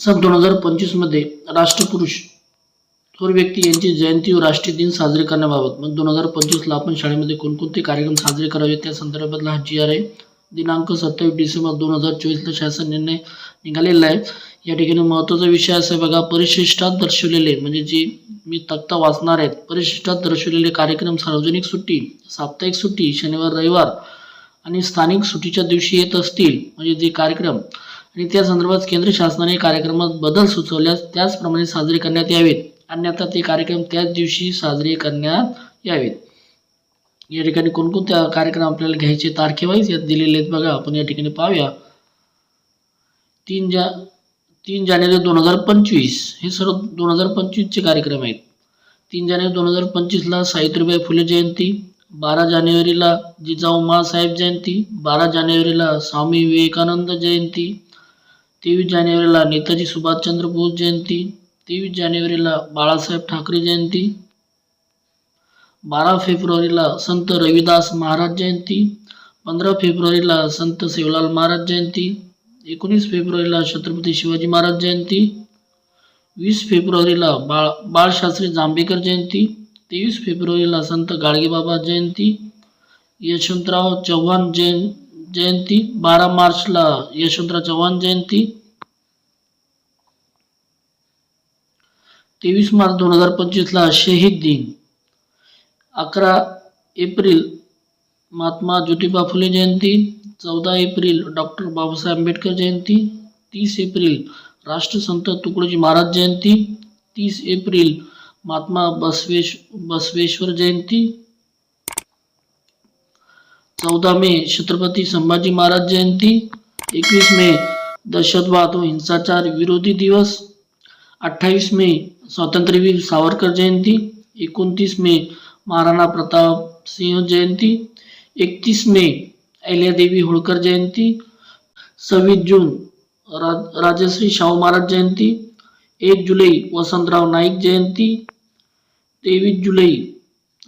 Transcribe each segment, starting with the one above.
सन दोन हजार पंचवीसमध्ये राष्ट्रपुरुष थोर व्यक्ती यांची जयंती व राष्ट्रीय दिन साजरे करण्याबाबत. मग दोन हजार पंचवीसला आपण शाळेमध्ये कोणकोणते कार्यक्रम साजरे करावे त्या संदर्भातला हा जी आर आहे दिनांक सत्तावीस डिसेंबर दोन हजार चोवीसला शासन निर्णय निघालेला आहे. या ठिकाणी महत्त्वाचा विषय असा बघा परिशिष्टात दर्शवलेले म्हणजे जी मी तक्ता वाचणार आहेत परिशिष्टात दर्शवलेले कार्यक्रम सार्वजनिक सुट्टी साप्ताहिक सुट्टी शनिवार रविवार आणि स्थानिक सुट्टीच्या दिवशी येत असतील म्हणजे जे कार्यक्रम आणि त्या संदर्भात केंद्र शासनाने कार्यक्रमात बदल सुचवल्यास त्याचप्रमाणे साजरे करण्यात यावेत. अन्यथा ते कार्यक्रम त्याच दिवशी साजरे करण्यात यावेत. या ठिकाणी कोणकोणत्या कार्यक्रम आपल्याला घ्यायचे तारखेवाईज यात दिलेले आहेत बघा. आपण या ठिकाणी पाहूया. तीन जा तीन जानेवारी दोन हजार पंचवीस. हे सर्व दोन हजार पंचवीसचे कार्यक्रम आहेत. तीन जानेवारी दोन हजार पंचवीसला सावित्रीबाई फुले जयंती. बारा जानेवारीला जिजाऊ माँसाहेब जयंती. बारा जानेवारीला स्वामी विवेकानंद जयंती. तेवीस जानेवारीला नेताजी सुभाषचंद्र बोस जयंती तेवीस जानेवारीला बाळासाहेब ठाकरे जयंती बारा फेब्रुवारीला संत रविदास महाराज जयंती पंधरा फेब्रुवारीला संत सेवलाल महाराज जयंती एकोणीस फेब्रुवारीला छत्रपती शिवाजी महाराज जयंती वीस फेब्रुवारीला बाळ बाळशास्त्री जांभेकर जयंती तेवीस फेब्रुवारीला संत गाडगेबाबा जयंती यशवंतराव चव्हाण जयं जयंती बारा मार्चला यशवंतराव चव्हाण जयंती. तेवीस मार्च दोन हजार पंचवीसला शहीद दिन. अकरा एप्रिल महात्मा ज्योतिबा फुले जयंती. चौदा एप्रिल डॉक्टर बाबासाहेब आंबेडकर जयंती. तीस एप्रिल राष्ट्रसंत तुकडोजी महाराज जयंती. तीस एप्रिल महात्मा बसवेश बसवेश्वर जयंती. चौदा मे छत्रपति संभाजी महाराज जयंती, एकवीस मे दहशतवाद और हिंसाचार विरोधी दिवस अठ्ठावीस मे स्वातंत्र्यवीर सावरकर जयंती, एकोणतीस मे महाराणा प्रताप सिंह जयंती एकतीस मे अहिल्यादेवी होळकर जयंती, सव्वीस जून राज राजश्री शाहू महाराज जयंती, एक जुलै वसंतराव नाईक जयंती, तेवीस जुलै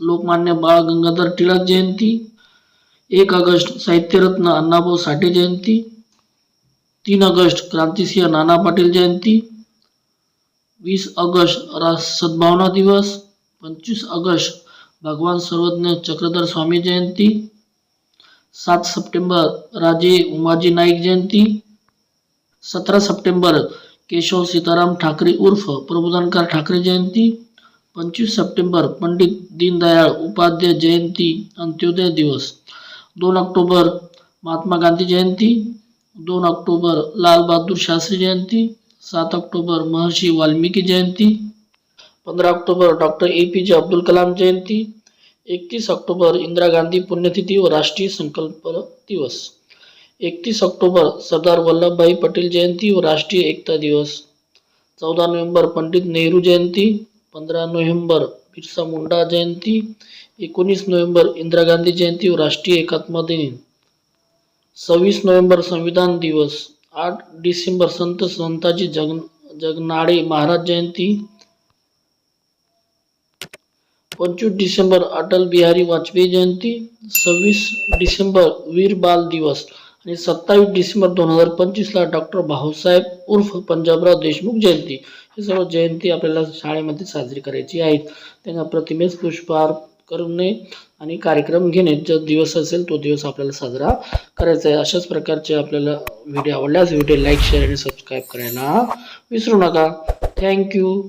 लोकमान्य बाळ गंगाधर टिळक जयंती एक ऑगस्ट साहित्यरत्न अण्णाभाऊ साठे जयंती, तीन ऑगस्ट क्रांतिसिंह नाना पाटील जयंती, वीस ऑगस्ट सद्भावना दिवस, पंचवीस ऑगस्ट भगवान सर्वज्ञ चक्रधर स्वामी जयंती, सात सप्टेंबर राजे उमाजी नाईक जयंती, सतरा सप्टेंबर केशव सीताराम ठाकरे उर्फ़ प्रबोधनकार ठाकरे जयंती, पंचवीस सप्टेंबर पंडित दीनदयाळ उपाध्याय जयंती अंत्योदय दिवस. दोन ऑक्टोबर महात्मा गांधी जयंती दोन ऑक्टोबर लाल बहादूर शास्त्री जयंती सात ऑक्टोबर महर्षी वाल्मिकी जयंती पंधरा ऑक्टोबर डॉक्टर ए पी जे अब्दुल कलाम जयंती एकतीस ऑक्टोबर इंदिरा गांधी पुण्यतिथी व राष्ट्रीय संकल्प दिवस एकतीस ऑक्टोबर सरदार वल्लभभाई पटेल जयंती व राष्ट्रीय एकता दिवस चौदा नोव्हेंबर पंडित नेहरू जयंती पंधरा नोव्हेंबर बिरसा मुंडा जयंती एकोणीस नोव्हेंबर इंदिरा गांधी जयंती व राष्ट्रीय एकात्मा दिन. सव्वीस नोव्हेंबर संविधान दिवस. आठ डिसेंबर संत संताजी जग जगनाडे महाराज जयंती. पंचवीस डिसेंबर अटल बिहारी वाजपेयी जयंती. सव्वीस डिसेंबर वीर बाल दिवस. आणि सत्तावीस डिसेंबर दोन हजार पंचवीसला डॉक्टर भाऊसाहेब उर्फ पंजाबराव देशमुख जयंती. हे सर्व जयंती आपल्याला शाळेमध्ये साजरी करायची आहेत. त्यांना प्रतिमेस पुष्पहार करणे आणि कार्यक्रम घेणे. जो दिवस असेल तो दिवस आपल्याला साजरा करायचा आहे. अशाच प्रकारचे आपल्याला व्हिडिओ आवडल्यास व्हिडिओ लाईक शेअर आणि सबस्क्राईब करायला विसरू नका. थँक्यू.